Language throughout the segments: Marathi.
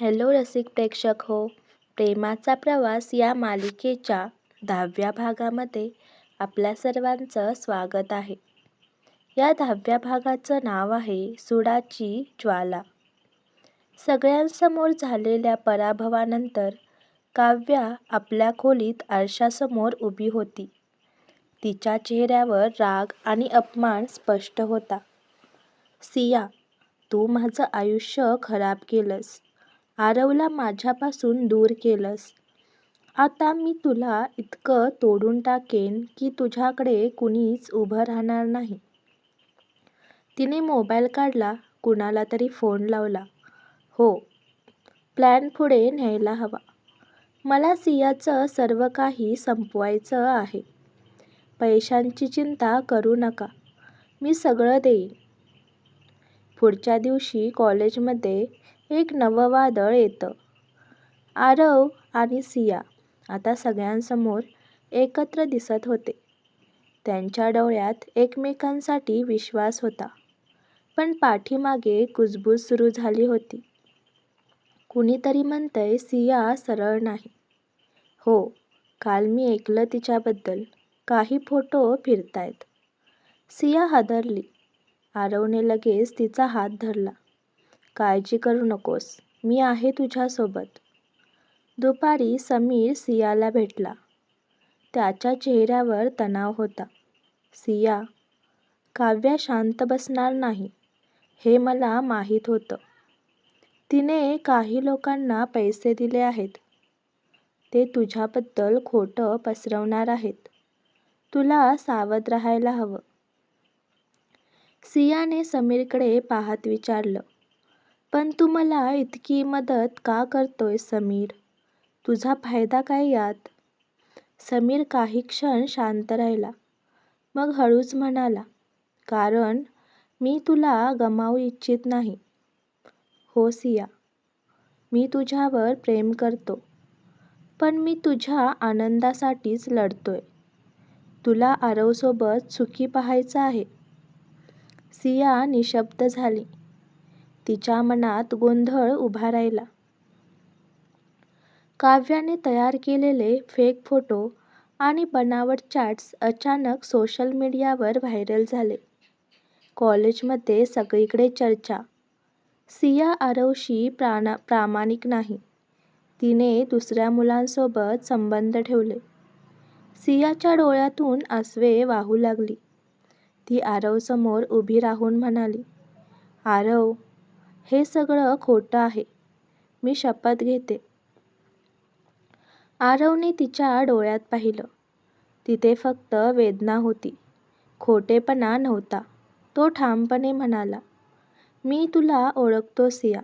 हॅलो रसिक प्रेक्षक हो. प्रेमाचा प्रवास या मालिकेच्या दहाव्या भागामध्ये आपल्या सर्वांचं स्वागत आहे. या दहाव्या भागाचं नाव आहे सुडाची ज्वाला. सगळ्यांसमोर झालेल्या पराभवानंतर काव्या आपल्या खोलीत आरशासमोर उभी होती. तिच्या चेहऱ्यावर राग आणि अपमान स्पष्ट होता. सिया तू माझं आयुष्य खराब केलंस. आरवला माझ्यापासून दूर केलंस. आता मी तुला इतकं तोडून टाकेन की तुझ्याकडे कुणीच उभं राहणार नाही. तिने मोबाईल काढला कुणाला तरी फोन लावला. हो प्लॅन पुढे न्यायला हवा. मला सियाचं सर्व काही संपवायचं आहे. पैशांची चिंता करू नका. मी सगळं देईन. पुढच्या दिवशी कॉलेजमध्ये एक नवं वादळ येतं. आरव आणि सिया आता सगळ्यांसमोर एकत्र दिसत होते. त्यांच्या डोळ्यात एकमेकांसाठी विश्वास होता. पण पाठीमागे कुजबूज सुरू झाली होती. कुणीतरी म्हणतंय सिया सरळ नाही. हो काल मी ऐकलं तिच्याबद्दल. काही फोटो फिरतायत. सिया हादरली. आरवने लगेच तिचा हात धरला. काळजी करू नकोस. मी आहे तुझ्यासोबत. दुपारी समीर सियाला भेटला. त्याच्या चेहऱ्यावर तणाव होता. सिया काव्या शांत बसणार नाही हे मला माहीत होतं. तिने काही लोकांना पैसे दिले आहेत. ते तुझ्याबद्दल खोटं पसरवणार आहेत. तुला सावध राहायला हवं. सियाने समीरकडे पाहत विचारलं. पण तू मला इतकी मदत का करतोय समीर? तुझा फायदा काय यात? समीर काही क्षण शांत राहिला. मग हळूच म्हणाला कारण मी तुला गमावू इच्छित नाही. हो सिया. मी तुझ्यावर प्रेम करतो. पण मी तुझ्या आनंदासाठीच लढतोय. तुला आरवसोबत सुखी पाहायचं आहे. सिया निशब्द झाली. तिच्या मनात गोंधळ उभा राहिला. काव्याने तयार केलेले फेक फोटो आणि बनावट चॅट्स अचानक सोशल मीडियावर व्हायरल झाले. कॉलेजमध्ये सगळीकडे चर्चा. सिया आरवशी प्राणा प्रामाणिक नाही. तिने दुसऱ्या मुलांसोबत संबंध ठेवले. सियाच्या डोळ्यातून आसवे वाहू लागली. ती आरवसमोर उभी राहून म्हणाली आरव हे सगळं खोटं आहे. मी शपथ घेते. आरवने तिच्या डोळ्यात पाहिलं. तिथे फक्त वेदना होती. खोटेपणा नव्हता. तो ठामपणे म्हणाला मी तुला ओळखतो सिया.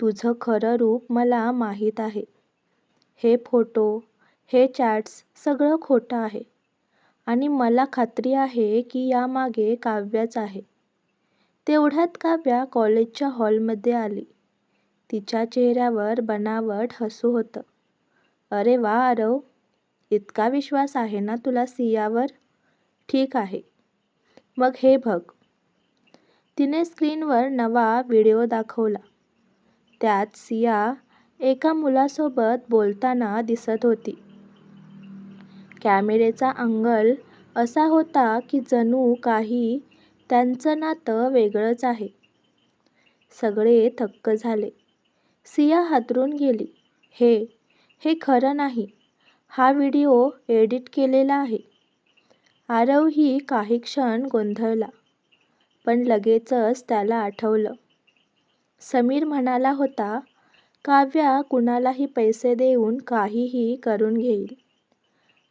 तुझं खरं रूप मला माहीत आहे. हे फोटो हे चॅट्स सगळं खोटं आहे. आणि मला खात्री आहे की यामागे काव्यच आहे. तेवढ्यात काव्या कॉलेजच्या हॉलमध्ये आली. तिच्या चेहऱ्यावर बनावट हसू होतं. अरे वा आरव इतका विश्वास आहे ना तुला सियावर? ठीक आहे. मग हे बघ. तिने स्क्रीनवर नवा व्हिडिओ दाखवला. त्यात सिया एका मुलासोबत बोलताना दिसत होती. कॅमेऱ्याचा अंगल असा होता की जणू काही त्यांचं नातं वेगळंच आहे. सगळे थक्क झाले. सिया हादरून गेली. हे हे खरं नाही. हा व्हिडिओ एडिट केलेला आहे. आरवही काही क्षण गोंधळला पण लगेचच त्याला आठवलं. समीर म्हणाला होता काव्या कुणालाही पैसे देऊन काहीही करून घेईल.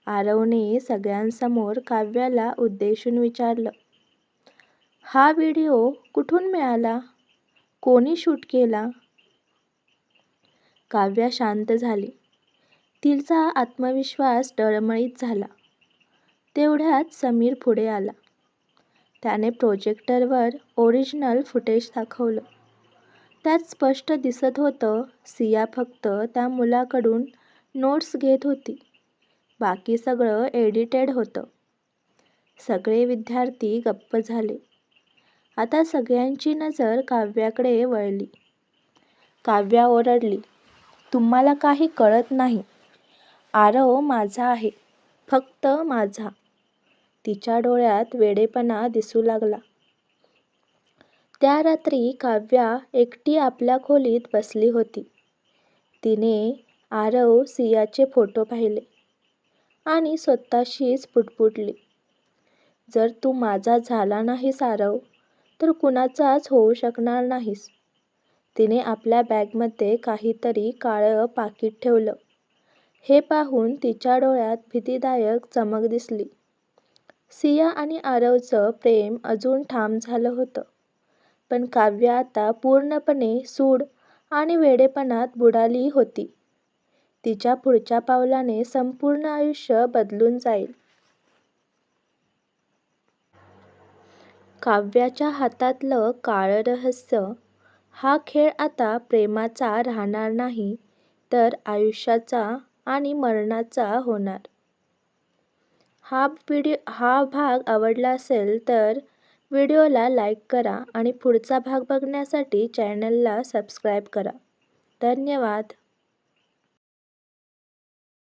आरवने सगळ्यांसमोर काव्याला उद्देशून विचारलं हा व्हिडिओ कुठून मिळाला? कोणी शूट केला? काव्या शांत झाली. तिचा आत्मविश्वास डळमळीत झाला. तेवढ्यात समीर पुढे आला. त्याने प्रोजेक्टरवर ओरिजिनल फुटेज दाखवलं. त्यात स्पष्ट दिसत होतं सिया फक्त त्या मुलाकडून नोट्स घेत होती. बाकी सगळं एडिटेड होतं. सगळे विद्यार्थी गप्प झाले. आता सगळ्यांची नजर काव्याकडे वळली. काव्या ओरडली तुम्हाला काही कळत नाही. आरव माझा आहे फक्त माझा. तिच्या डोळ्यात वेडेपणा दिसू लागला. त्या रात्री काव्या एकटी आपल्या खोलीत बसली होती. तिने आरव सियाचे फोटो पाहिले आणि स्वतःशीच पुटपुटली. जर तू माझा झाला नाहीस आरव तर कुणाचाच होऊ शकणार नाहीस. तिने आपल्या बॅगमध्ये काहीतरी काळं पाकिट ठेवलं. हे पाहून तिच्या डोळ्यात भीतीदायक चमक दिसली. सिया आणि आरवचं प्रेम अजून ठाम झालं होतं. पण काव्य आता पूर्णपणे सूड आणि वेडेपणात बुडाली होती. तिच्या पुढच्या पावलाने संपूर्ण आयुष्य बदलून जाईल. काव्याच्या हातातलं काळं रहस्य हा खेळ आता प्रेमाचा राहणार नाही तर आयुष्याचा आणि मरणाचा होणार. हा व्हिडिओ हा भाग आवडला असेल तर व्हिडिओला लाईक करा आणि पुढचा भाग बघण्यासाठी चॅनलला सबस्क्राईब करा. धन्यवाद.